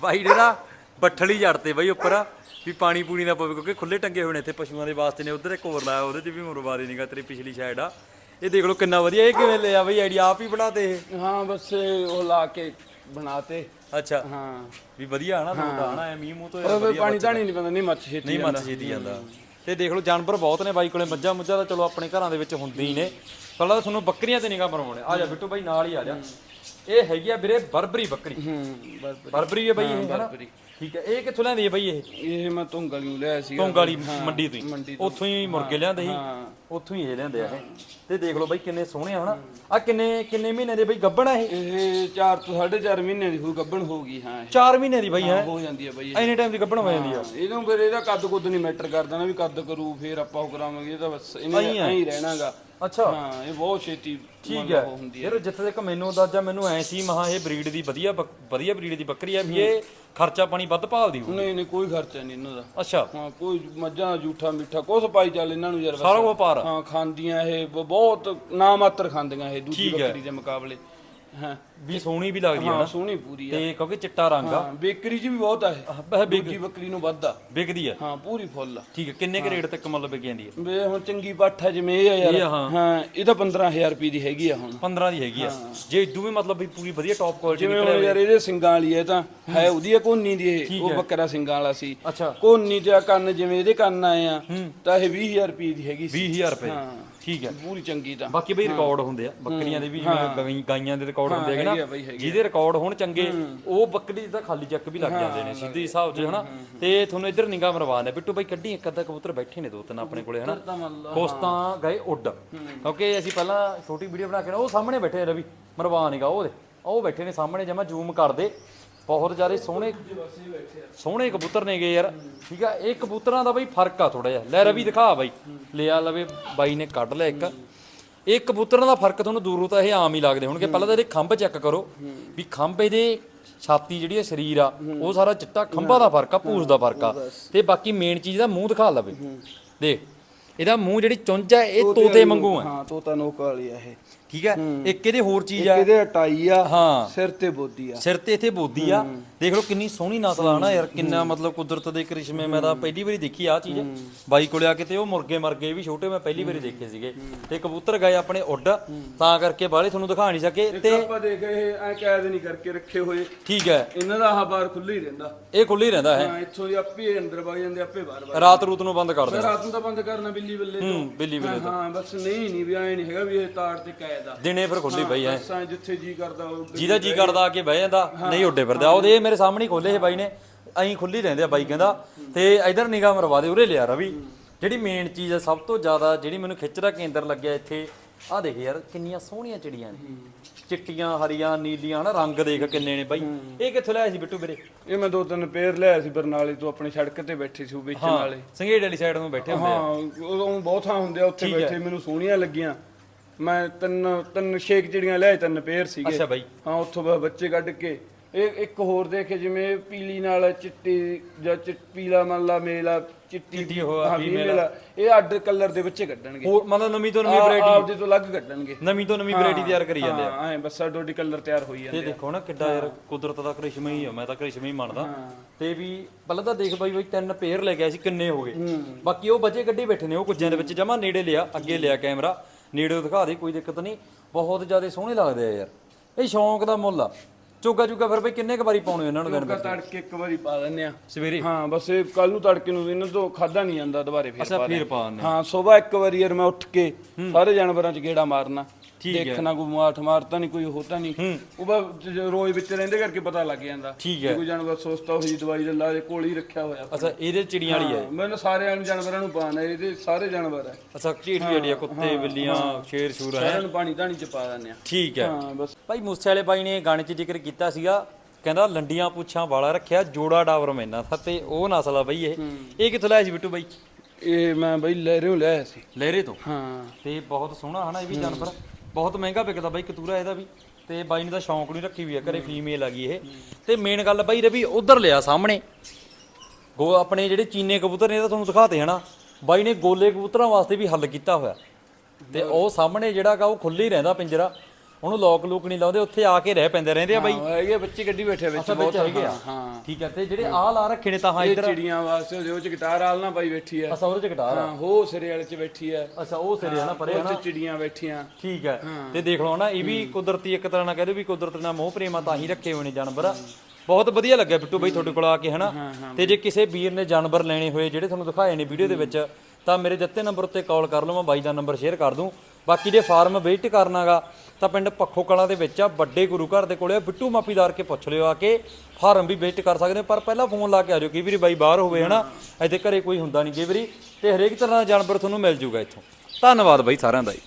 ਬਾਈ ਨੇ ਨਾ ਬੱਠਲੀ ਜੜਤੇ ਬਾਈ ਉੱਪਰ ਵੀ ਪਾਣੀ ਪੂਣੀ ਨਾ ਪਵੇ ਕਿਉਂਕਿ ਖੁੱਲੇ ਟੰਗੇ ਹੋਏ ਨੇ ਇੱਥੇ ਪਸ਼ੂਆਂ ਦੇ ਵਾਸਤੇ ਨੇ ਉਧਰ ਇੱਕ ਹੋਰ ਲਾਇਆ ਉਹਦੇ 'ਚ ਵੀ ਮੁਰਬਾਦੀ ਨਹੀਂਗਾ ਤੇਰੀ ਪਿਛਲੀ ਸਾਈਡ ਆ। ਇਹ ਦੇਖ ਲਓ ਕਿੰਨਾ ਵਧੀਆ ਇਹ ਕਿਵੇਂ ਲਿਆ ਬਈ ਆਈਡੀਆ ਆਪ ਹੀ ਬਣਾਤੇ ਇਹ? ਹਾਂ ਬਸ ਉਹ ਲਾ ਕੇ ਬਣਾਤੇ। ਅੱਛਾ। ਹਾਂ। ਵੀ ਵਧੀਆ ਹਨਾ ਤੁਹਾਡਾ ਹਨਾ ਐ ਮੀਂਹ ਮੂੰਹ ਤੋਂ ਉਹ ਫਿਰ ਪਾਣੀ ਧਾਣੀ ਨਹੀਂ ਪੈਂਦਾ ਨਹੀਂ ਮੱਛ ਛੇਤੀ ਨਹੀਂ ਮੱਛ ਛੇਤੀ ਜਾਂਦਾ। ਤੇ ਦੇਖ ਲਓ ਜਾਨਵਰ ਬਹੁਤ ਨੇ ਬਾਈ ਕੋਲੇ ਮੱਝਾਂ ਮੁੱਝਾਂ ਤਾਂ ਚਲੋ ਆਪਣੇ ਘਰਾਂ ਦੇ ਵਿੱਚ ਹੁੰਦੇ ਹੀ ਨੇ। ਪਹਿਲਾਂ ਤਾਂ ਤੁਹਾਨੂੰ ਬੱਕਰੀਆਂ ਤੇ ਨਿਗਾਹ ਮਰਵਾਉਣੇ ਆ ਜਾ ਬਿੱਟੂ ਬਾਈ ਨਾਲ ਹੀ ਆ ਜਾ। ਇਹ ਹੈਗੀ ਆ ਵੀਰੇ ਬਰਬਰੀ ਬੱਕਰੀ। ਹੂੰ ਬਸ ਬਰਬਰੀ ਹੈ ਬਾਈ ਇਹ ਹਨਾ? ਬਰਬਰੀ। ਠੀਕ ਹੈ ਇਹ ਕਿੱਥੋਂ ਲੈਂਦੀ ਹੈ ਬਾਈ ਇਹ? ਇਹ ਮੈਂ ਤੁੰਗਲ ਨੂੰ ਲਿਆ ਸੀ ਟੋਂਗ ਵਾਲੀ ਮੰਡੀ ਤੋਂ ਮੰਡੀ ਹੀ ਉੱਥੋਂ ਹੀ ਮੁਰਗੇ ਲਿਆਂਦੇ ਸੀ। ਹਾਂ। ਉੱਥੋਂ ਹੀ ਇਹ ਲਿਆਂਦੇ ਆ ਇਹ। ਤੇ ਦੇਖ ਲਓ ਬਾਈ ਕਿੰਨੇ ਸੋਹਣੇ ਆ ਹਨਾ? ਆ ਕਿੰਨੇ ਕਿੰਨੇ ਮਹੀਨੇ ਦੇ ਬਾਈ ਗੱਬਣ ਆ ਇਹ? ਇਹ 4 ਤੋਂ 4.5 ਮਹੀਨਿਆਂ ਦੀ ਹੋ ਗੱਬਣ ਹੋ ਗਈ ਹਾਂ ਇਹ। 4 ਮਹੀਨੇ ਦੀ ਬਾਈ ਹੈ ਹੋ? ਜਾਂਦੀ ਹੈ ਬਈ ਐਨੇ ਟਾਈਮ ਦੀ ਗੱਬਣ ਹੋ ਜਾਂਦੀ ਆ। ਇਹਨੂੰ ਫਿਰ ਇਹਦਾ ਕੱਦ ਕੁੱਦ ਨਹੀਂ ਮੈਟਰ ਕਰਦਾ ਨਾ ਵੀ ਕੱਦ ਕਰੂ ਫਿਰ ਆਪਾਂ ਉਹ ਕਰਾਵਾਂਗੇ ਇਹ ਤਾਂ ਬਸ ਇਹਨੇ ਐਂ ਹੀ ਰਹਿਣਾਗਾ। ਅੱਛਾ। ਹਾਂ ਇਹ ਬਹੁਤ ਛੇਤੀ ਠੀਕ ਹੈ। ਯਾਰ ਜਿੱਥੇ ਤੱਕ ਮੈਨੂੰ ਅੰਦਾਜ਼ਾ ਮੈਨੂੰ ਐ ਸੀ ਮਹਾ ਇਹ ਬਰੀਡ ਦੀ ਵਧੀਆ ਬੱਕ- ਵਧੀਆ ਬਰੀਡ ਦੀ ਬੱਕਰੀ ਆ ਵੀ ਇਹ ਖਰਚਾ ਪਾਣੀ ਵੱਧ ਭਾਲਦੀ ਹੋਊ ਨਹੀਂ ਨਹੀਂ ਕੋਈ ਖਰਚਾ ਨਹੀਂ ਇਹਨਾਂ ਦਾ। ਅੱਛਾ। ਹਾਂ ਕੋਈ ਮੱਝਾਂ ਜੂਠਾ ਮਿੱਠਾ ਕੁਛ ਪਾਈ ਚੱਲ ਇਹਨਾਂ ਨੂੰ ਯਾਰ ਬਸ। ਸਾਰਾ ਕੁਝ ਪਾਰ ਆ। ਹਾਂ ਖਾਂਦੀਆਂ ਇਹ ਬ- ਬਹੁਤ ਨਾ ਮਾਤਰ ਖਾਂਦੀਆਂ ਇਹ ਦੂਜੀ ਬੱਕਰੀ ਦੇ ਮੁਕਾਬਲੇ। ਹਾਂ। ਵੀ ਸੋਹਣੀ ਵੀ ਲੱਗਦੀ ਆ ਹਾਂ ਸੋਹਣੀ ਪੂਰੀ ਆ। ਤੇ ਕਿਉਂਕਿ ਚਿੱਟਾ ਰੰਗ ਆ। ਹਾਂ ਬੇਕਰੀ 'ਚ ਵੀ ਬਹੁਤ ਆ ਇਹ। ਦੂਜੀ ਬੱਕਰੀ ਨੂੰ ਵੱਧ ਆ। ਵਿਕਦੀ ਆ। ਹਾਂ ਪੂਰੀ ਫੁੱਲ ਆ। ਠੀਕ ਹੈ ਕਿੰਨੇ ਕੁ ਰੇਟ ਤੱਕ ਮਤਲਬ ਵਿਕ ਜਾਂਦੀ ਹੈ ਵੇ ਹੁਣ ਚੰਗੀ ਪੱਠ ਆ ਜਿਵੇਂ ਇਹ ਆ ਯਾਰ। ਆ, ਹਾਂ। ਹਾਂ ਇਹ ਤਾਂ 15000 ਰੁਪਏ ਦੀ ਹੈਗੀ ਆ ਹੁਣ। 15 ਦੀ ਹੈਗੀ ਆ। ਜੇ ਇਦੋਂ ਵੀ ਮਤਲਬ ਵੀ ਪੂਰੀ ਵਧੀਆ ਟੌਪ ਕੁਆਲਿਟੀ ਜਿਵੇਂ ਹੁਣ ਯਾਰ ਇਹਦੇ ਸਿੰਗਾਂ ਵਾਲੀ ਹੈ ਤਾਂ ਹੈ। ਉਹਦੀ ਆ ਕੋਨੀ ਦੀ ਇਹ ਉਹ ਬੱਕਰਾ ਸਿੰਗਾਂ ਵਾਲਾ ਸੀ। ਅੱਛਾ। ਕੋਨੀ ਤੇ ਆ ਕੰਨ ਜਿਵੇਂ ਇਹਦੇ ਕੰਨ ਆਏ ਆ ਤਾਂ ਇਹ 20000 ਰੁਪਏ ਦੀ ਹੈਗੀ ਸੀ। 20000 ਰੁਪਏ। ਹਾਂ। ਠੀਕ ਹੈ। ਪੂਰੀ ਚੰਗੀ ਤਾਂ। ਬਾਕੀ ਬਈ ਰਿਕਾਰਡ ਹੁੰਦੇ ਆ ਬੱਕਰੀਆਂ ਦੇ ਵੀ ਜਿਵੇਂ ਗਾਈ- ਗਾਈਆਂ ਦੇ ਰਿਕਾਰਡ ਹੁੰਦੇ ਹੈਗੇ ਹੈਗੇ ਨਾ ਹੈਗੇ ਜਿਹਦੇ ਰਿਕਾਰਡ ਹੋਣ ਚੰਗੇ ਉਹ ਬੱਕਰੀ ਦਾ ਖਾਲੀ ਚੱਕ ਵੀ ਲੱਗ ਜਾਂਦੇ ਨੇ ਸਿੱਧੇ ਹਿਸਾਬ 'ਚ ਹਨਾ। ਤੇ ਤੁਹਾਨੂੰ ਇੱਧਰ ਨਿਗਾਹ ਮਰਵਾ ਨੇ ਬਿੱਟੂ ਬਾਈ ਕੱਢੀ ਇੱਕ ਅੱਧਾ ਕਬੂਤਰ ਬੈਠੇ ਨੇ ਦੋ ਤਿੰਨ ਆਪਣੇ ਕੋਲੇ ਹਨਾ। ਤਾਂ ਮੰਨ ਲਾ ਕੁਛ ਤਾਂ ਗਏ ਉੱਡ। ਕਿਉਂਕਿ ਅਸੀਂ ਪਹਿਲਾਂ ਛੋਟੀ ਵੀਡੀਓ ਬਣਾ ਕੇ ਨਾ ਉਹ ਸਾਹਮਣੇ ਬੈਠੇ ਰਵੀ ਮਰਵਾ ਨਹੀਂਗਾ ਉਹ ਦੇ। ਉਹ ਬੈਠੇ ਨੇ ਸਾਹਮਣੇ ਜਮਾ ਜ਼ੂਮ ਕਰਦੇ। ਬਹੁਤ ਜ਼ਿਆਦਾ ਸੋਹਣੇ ਸੋਹਣੇ ਕਬੂਤਰ ਨੇਗੇ ਯਾਰ। ਠੀਕ ਆ ਇਹ ਕਬੂਤਰਾਂ ਦਾ ਬਈ ਫ਼ਰਕ ਆ ਥੋੜਾ ਜਿਹਾ। ਲੈ ਰਵੀ ਦਿਖਾ ਬਾਈ। ਲਿਆ ਲਵੇ ਬਾਈ ਨੇ ਕੱਢ ਲਿਆ ਇੱਕ। ਇਹ ਕਬੂਤਰਾਂ ਦਾ ਫ਼ਰਕ ਤੁਹਾਨੂੰ ਦੂਰੋਂ ਤਾਂ ਇਹ ਆਮ ਹੀ ਲੱਗਦੇ ਹੋਣਗੇ। ਪਹਿਲਾਂ ਤਾਂ ਇਹਦੇ ਖੰਭ ਚੈੱਕ ਕਰੋ ਵੀ ਖੰਭ ਇਹਦੇ ਛਾਤੀ ਜਿਹੜੀ ਹੈ ਸਰੀਰ ਆ ਉਹ ਸਾਰਾ ਚਿੱਟਾ ਖੰਭਾਂ ਦਾ ਫ਼ਰਕ ਆ ਪੂਛ ਦਾ ਫ਼ਰਕ ਆ। ਤੇ ਬਾਕੀ ਮੇਨ ਚੀਜ਼ ਦਾ ਮੂੰਹ ਦਿਖਾ ਲਵੇ। ਦੇਖ ਇਹਦਾ ਮੂੰਹ ਜਿਹੜੀ ਚੁੰਝ ਹੈ ਇਹ ਤੋਤੇ ਵਾਂਗੂ ਆ। ਹਾਂ ਤੋਤਾ ਨੋਕ ਵਾਲੀ ਆ ਇਹ। ਠੀਕ ਹੈ? ਇੱਕ ਇਹਦੇ ਹੋਰ ਚੀਜ਼ ਆ। ਇਹਦੇ ਅਟਾਈ ਆ ਹਾਂ। ਸਿਰ ਤੇ ਬੋਦੀ ਆ। ਸਿਰ ਤੇ ਇੱਥੇ ਬੋਦੀ ਆ। ਦੇਖ ਲਓ ਕਿੰਨੀ ਸੋਹਣੀ ਨਸਲ ਆ ਨਾ ਯਾਰ ਕਿੰਨਾ ਮਤਲਬ ਕੁਦਰਤ ਦੇ ਕਰਿਸ਼ਮੇ ਮੈਂ ਤਾਂ ਪਹਿਲੀ ਵਾਰੀ ਦੇਖੀ ਆ ਚੀਜ਼। ਬਾਈ ਕੋਲੇ ਆ ਕੇ ਤੇ ਉਹ ਮੁਰਗੇ ਮਰ ਗਏ ਵੀ ਛੋਟੇ ਮੈਂ ਪਹਿਲੀ ਵਾਰੀ ਦੇਖੇ ਸੀਗੇ। ਤੇ ਕਬੂਤਰ ਗਏ ਆਪਣੇ ਉੱਡ। ਤਾਂ ਕਰਕੇ ਬਾਹਲੇ ਤੁਹਾਨੂੰ ਦਿਖਾ ਨਹੀਂ ਸਕੇ। ਤੇ ਆਪਾਂ ਦੇਖ ਇਹ ਐ ਕੈਦ ਨਹੀਂ ਕਰਕੇ ਰੱਖੇ ਹੋਏ। ਠੀਕ ਹੈ। ਇਹਨਾਂ ਦਾ ਆਹ ਬਾਰ ਖੁੱਲ੍ਹਾ ਹੀ ਰਹਿੰਦਾ। ਇਹ ਖੁੱਲੀ ਹੀ ਰਹਿੰਦਾ ਹੈ। ਹਾਂ ਇੱਥੋਂ ਦੀ ਆਪੇ ਅੰਦਰ ਵਗ ਜਾਂਦੇ ਆਪੇ ਬਾਹਰ ਰਾਤ ਰੂਤ ਨੂੰ ਬੰਦ ਕਰ ਜਾਂਦੇ। ਦੇਣਾ। ਰਾਤ ਨੂੰ ਤਾਂ ਬੰਦ ਕਰਨਾ ਬਿੱਲੀ ਬੱਲੇ ਤੋਂ। ਹੂੰ ਬਿੱਲੀ ਬਿੱਲੀ ਹਾਂ ਬਸ ਨਹੀਂ ਨਹੀਂ ਵੀ ਐ ਨਹੀਂ ਹੈਗਾ ਵੀ ਇਹ ਤਾਰ ਤੇ ਕੈਦ ਆ ਦਿਨੇ ਫਿਰ ਖੁੱਲੀ ਪਈ ਐ। ਐਂ ਜਿੱਥੇ ਜੀ ਕਰਦਾ ਉਹ ਜਿਹਦਾ ਜੀ ਕਰਦਾ ਆ ਕੇ ਬਹਿ ਜਾਂਦਾ ਨਹੀਂ ਉੱਡੇ ਫਿਰਦਾ। ਉਹਦੇ ਇਹ ਮੇਰੇ ਸਾਹਮਣੇ ਖੋਲੇ ਇਹ ਬਾਈ ਨੇ। ਐਂ ਖੁੱਲੀ ਰਹਿੰਦੇ ਆ ਬਾਈ ਕਹਿੰਦਾ। ਤੇ ਇਧਰ ਨਿਗਾਹ ਮਰਵਾ ਦੇ ਉਰੇ ਲਿਆ ਰਵੀ। ਜਿਹੜੀ ਮੇਨ ਚੀਜ਼ ਹੈ ਸਭ ਤੋਂ ਜ਼ਿਆਦਾ ਜਿਹੜੀ ਮੈਨੂੰ ਖਿੱਚ ਦਾ ਕੇਂਦਰ ਲੱਗਿਆ ਇੱਥੇ ਆਹ ਦੇਖ ਯਾਰ ਕਿੰਨੀਆਂ ਸੋਹਣੀਆਂ ਚਿੜੀਆਂ ਨੇ। ਚਿੱਟੀਆਂ ਹਰੀਆਂ ਨੀਲੀਆਂ ਹਨਾ ਰੰਗ ਦੇਖ ਕਿੰਨੇ ਨੇ ਬਾਈ। ਇਹ ਕਿੱਥੋਂ ਲਿਆਇਆ ਸੀ ਬਿੱਟੂ ਵੀਰੇ? ਇਹ ਮੈਂ ਦੋ ਤਿੰਨ ਪੇਰ ਲਿਆ ਸੀ ਬਰਨਾਲੇ ਤੋਂ ਆਪਣੀ ਸੜਕ ਤੇ ਬੈਠੇ ਸੀ ਵੇਚਣ ਵਾਲੇ ਸੰਘੇੜ ਵਾਲੀ ਸਾਈਡ ਨੂੰ ਬੈਠੇ ਹੁੰਦੇ ਆ। ਹਾਂ ਉਦੋਂ ਬਹੁਤ ਥਾਂ ਹੁੰਦੇ ਆ ਉੱਥੇ ਬੈਠੇ ਮੈਨੂੰ ਸੋਹਣੀਆਂ ਲੱਗੀਆਂ। ਮੈਂ ਤਿੰਨ ਤਿੰਨ ਛੇਕ ਚਿੜੀਆਂ ਲਿਆਏ ਤਿੰਨ ਪੇਰ ਸੀਗੇ। ਅੱਛਾ ਬਾਈ। ਹਾਂ ਉੱਥੋਂ ਬਸ ਬੱਚੇ ਕੱਢ ਕੇ। ਇਹ ਇੱਕ ਹੋਰ ਦੇਖੇ ਜਿਵੇਂ ਪੀਲੀ ਨਾਲ ਚਿੱਟੀ ਜਾਂ ਚਿੱਟ ਪੀਲਾ ਮੰਨ ਲਾ ਮੇਲਾ ਚਿੱਟੀ ਚਿੱਟੀ ਉਹ ਆ, ਹਾਂ, female female ਆ। ਇਹ ਅੱਡ ਕਲਰ ਦੇ ਬੱਚੇ ਕੱਢਣਗੇ। ਹੋਰ ਮਤਲਬ ਨਵੀਂ ਤੋਂ ਨਵੀਂ ਆਪ- ਵੈਰਾਈਟੀ ਆਪਦੇ ਤੋਂ ਅਲੱਗ ਕੱਢਣਗੇ। ਨਵੀਂ ਤੋਂ ਨਵੀਂ ਵੈਰਾਈਟੀ ਤਿਆਰ ਕਰੀ ਜਾਂਦੇ ਆ। ਹਾਂ ਐ ਬਸ ਡੋਡੀ ਕਲਰ ਤਿਆਰ ਹੋਈ ਜਾਂਦੇ ਤੇ ਦੇਖੋ ਨਾ ਕਿੱਡਾ ਯਾਰ ਕੁਦਰਤ ਦਾ ਕ੍ਰਿਸ਼ਮਾ ਹੀ ਆ ਮੈਂ ਤਾਂ ਕ੍ਰਿਸ਼ਮਾ ਹੀ ਮੰਨਦਾ। ਤੇ ਵੀ ਪਹਿਲਾਂ ਤਾਂ ਦੇਖ ਬਾਈ ਬਾਈ ਤਿੰਨ ਪੇਅਰ ਲੈ ਗਿਆ ਸੀ ਕਿੰਨੇ ਹੋ ਗਏ। ਬਾਕੀ ਉਹ ਬੱਚੇ ਗੱਡੀ ਬੈਠੇ ਨੇ ਉਹ ਕੁੱਜਿਆਂ ਦੇ ਵਿੱਚ ਜਮਾ ਨੇੜੇ ਲਿਆ ਅੱਗੇ ਲਿਆ ਕੈਮਰਾ ਨੇੜੇ ਦਿਖਾ ਦੇ ਕੋਈ ਦਿੱਕਤ ਨਹੀਂ। ਬਹੁਤ ਜ਼ਿਆਦਾ ਸੋਹਣੇ ਲੱਗਦੇ ਆ ਯਾਰ। ਇਹ ਸ਼ੌਂਕ ਦਾ ਮੁੱਲ ਆ। ਚੁੱਗਾ ਚੁੱਗਾ ਫਿਰ ਬਈ ਕਿੰਨੇ ਕ ਵਾਰੀ ਪਾਉਣੇ ਇਹਨਾਂ ਨੂੰ ਦਿਨ ਵਿੱਚ? ਤੜਕੇ ਇੱਕ ਵਾਰੀ ਪਾ ਦਿੰਦੇ ਆ। ਸਵੇਰੇ? ਹਾਂ ਬਸ ਇਹ ਕੱਲ ਨੂੰ ਤੜਕੇ ਨੂੰ ਇਹਨਾਂ ਤੋਂ ਖਾਦਾ ਨਹੀਂ ਜਾਂਦਾ ਦੁਬਾਰੇ ਫੇਰ ਅੱਛਾ ਫਿਰ ਪਾ ਦਿੰਦੇ ਹਾਂ ਸਵੇਰ ਇੱਕ ਵਾਰੀ ਯਾਰ ਮੈਂ ਉੱਠ ਕੇ ਸਾਰੇ ਜਾਨਵਰਾਂ 'ਚ ਗੇੜਾ ਮਾਰਨਾ। ਦੇਖਣਾ ਕੋਈ ਮਾਠ ਮਾਰਤਾ ਨਹੀਂ ਕੋਈ ਹੋਤਾ ਨਹੀਂ। ਉਹ ਬਸ ਜ- ਰੋਜ਼ ਵਿੱਚ ਰਹਿੰਦੇ ਕਰਕੇ ਪਤਾ ਲੱਗ ਜਾਂਦਾ ਠੀਕ ਕਿ ਕੋਈ ਜਾਨਵਰ ਸੁਸਤਾ ਹੋਈ ਦਵਾਈ ਦੇ ਲਾ ਦੇ ਕੋਲ ਹੀ ਰੱਖਿਆ ਹੋਇਆ। ਅੱਛਾ ਇਹਦੇ ਚਿੜੀਆਂ ਵਾਲੀ ਹੈ। ਮੈਨੂੰ ਸਾਰੇ ਜਾਨਵਰਾਂ ਨੂੰ ਪਾਣਾ ਇਹਦੇ ਸਾਰੇ ਜਾਨਵਰ ਹੈ। ਅੱਛਾ ਢੀਠੀ ਜਿਹੜੀ ਆ ਕੁੱਤੇ ਬਿੱਲੀਆਂ ਸ਼ੇਰ ਸ਼ੂਰ ਹੈ। ਸਾਰਿਆਂ ਨੂੰ ਪਾਣੀ ਧਾਣੀ ਚ ਪਾ ਦਿੰਦੇ ਆ। ਠੀਕ ਹੈ। ਹਾਂ ਬਸ। ਭਾਈ ਮੂਸੇ ਵਾਲੇ ਬਾਈ ਨੇ ਗਾਣੇ 'ਚ ਜ਼ਿਕਰ ਕੀਤਾ ਸੀਗਾ ਕਹਿੰਦਾ ਲੰਡੀਆਂ ਪੁੱਛਾਂ ਵਾਲਾ ਰੱਖਿਆ ਜੋੜਾ ਡਾਵਰ ਮੈਨਾਂ ਥਾ ਤੇ ਉਹ ਨਸਲ ਆ ਬਈ ਇਹ। ਇਹ ਕਿੱਥੋਂ ਲਿਆ ਸੀ ਬਿੱਟੂ ਬਾਈ? ਇਹ ਮੈਂ ਬਈ ਲਹਿਰਿਓ ਲਿਆਇਆ ਸੀ। ਲਹਿਰੇ ਤੋਂ? ਹਾਂ। ਤੇ ਬਹੁਤ ਸੋਹਣਾ ਹਨਾ ਇਹ ਵੀ ਜਾਨਵਰ। ਬਹੁਤ ਮਹਿੰਗਾ ਵਿਕਦਾ ਬਾਈ ਕਤੂਰਾ ਇਹਦਾ ਵੀ। ਤੇ ਬਾਈ ਨੇ ਤਾਂ ਸ਼ੌਂਕ ਨਹੀਂ ਰੱਖੀ ਵੀ ਆ, ਘਰੇ ਫੀਮੇਲ ਆ ਗਈ ਇਹ। ਤੇ ਮੇਨ ਗੱਲ ਬਾਈ ਰਵੀ, ਉਧਰ ਲਿਆ ਸਾਹਮਣੇ। ਗੋ ਆਪਣੇ ਜਿਹੜੇ ਚੀਨੇ ਕਬੂਤਰ ਨੇ, ਇਹ ਤਾਂ ਤੁਹਾਨੂੰ ਦਿਖਾਤੇ ਹਨਾ। ਬਾਈ ਨੇ ਗੋਲੇ ਕਬੂਤਰਾਂ ਵਾਸਤੇ ਵੀ ਹੱਲ ਕੀਤਾ ਹੋਇਆ। ਤੇ ਉਹ ਸਾਹਮਣੇ ਜਿਹੜਾ ਗਾ, ਉਹ ਖੁੱਲ੍ਹਾ ਹੀ ਰਹਿੰਦਾ ਪਿੰਜਰਾ। ਉਹਨੂੰ ਲੋਕ ਲੂਕ ਨਹੀਂ ਲਾਉਂਦੇ ਉੱਥੇ ਆ ਕੇ ਰਹਿ ਪੈਂਦੇ ਰਹਿੰਦੇ ਆ ਬਾਈ। ਹਾਂ, ਹੈਗੇ ਬੱਚੇ ਗੱਡੀ ਬੈਠੇ ਵਿੱਚ ਵਿੱਚ ਹੈਗੇ ਆ। ਹਾਂ। ਠੀਕ ਹੈ ਤੇ ਜਿਹੜੇ ਆਹ ਲਾ ਰੱਖੇ ਨੇ ਤਾਂ ਹਾਂ ਇਹ ਇੱਧਰ ਚਿੜੀਆਂ ਵਾਸਤੇ ਉਹਦੇ ਵਿੱਚ ਗਿਟਾਰ ਆਲਣਾ ਪਾਈ ਬੈਠੀ ਆ। ਅੱਛਾ ਉਹਦੇ ਚ ਗਿਟਾਰ ਆ। ਹਾਂ ਹੋ ਸਿਰੇ ਵਾਲੇ ਚ ਬੈਠੀ ਆ। ਅੱਛਾ ਉਹ ਸਿਰੇ ਹਨਾ ਪਰੇ ਹਨਾ ਉੱਥੇ ਚਿੜੀਆਂ ਬੈਠੀਆਂ। ਠੀਕ ਹੈ। ਤੇ ਦੇਖ ਲਓ ਨਾ ਇਹ ਵੀ ਕੁਦਰਤੀ ਇੱਕ ਤਰ੍ਹਾਂ ਨਾਲ ਕਹਦੇ ਵੀ ਕੁਦਰਤ ਨਾਲ ਮੋਹ ਪ੍ਰੇਮਾ ਤਾਂ ਹੀ ਰੱਖੇ ਹੋਏ ਨੇ ਜਾਨਵਰ। ਬਹੁਤ ਵਧੀਆ ਲੱਗਿਆ ਬਿੱਟੂ ਬਾਈ ਤੁਹਾਡੇ ਕੋਲ ਆ ਕੇ ਹਨਾ? ਤੇ ਜੇ ਕਿਸੇ ਵੀਰ ਨੇ ਜਾਨਵਰ ਲੈਣੇ ਹੋਏ ਜਿਹੜੇ ਤੁਹਾਨੂੰ ਦਿਖਾਏ ਨੇ ਵੀਡੀਓ ਦੇ ਵਿੱਚ ਤਾਂ ਮੇਰੇ ਦਿੱਤੇ ਨੰਬਰ ਉੱਤੇ ਕਾਲ ਕਰ ਲਓ ਮੈਂ ਬਾਈ ਦਾ ਨੰਬਰ ਸ਼ੇਅਰ ਕਰ ਦੂੰ। ਬਾਕੀ ਜੇ ਫਾਰਮ ਵਿਜ਼ਿਟ ਕਰਨਾਗਾ, ਤਾਂ ਪਿੰਡ ਪੱਖੋ ਕਲਾਂ ਦੇ ਵਿੱਚ ਆ, ਵੱਡੇ ਗੁਰੂ ਘਰ ਦੇ ਕੋਲੇ ਆ, ਬਿੱਟੂ ਮਾਪੀਦਾਰ ਕੇ ਪੁੱਛ ਲਿਓ ਆ ਕੇ, ਫਾਰਮ ਵੀ ਵਿਜ਼ਿਟ ਕਰ ਸਕਦੇ ਹੋ, ਪਰ ਪਹਿਲਾਂ ਫੋਨ ਲਾ ਕੇ ਆ ਜਾਓ ਕਈ ਵਾਰੀ ਬਾਈ ਬਾਹਰ ਹੋਵੇ, ਹਨਾ? ਇੱਥੇ ਘਰੇ ਕੋਈ ਹੁੰਦਾ ਨਹੀਂ ਕਈ ਵਾਰੀ, ਤੇ ਹਰੇਕ ਤਰ੍ਹਾਂ ਦਾ ਜਾਨਵਰ ਤੁਹਾਨੂੰ ਮਿਲ ਜੂਗਾ ਇੱਥੋਂ। ਧੰਨਵਾਦ ਬਾਈ ਸਾਰਿਆਂ ਦਾ ਜੀ।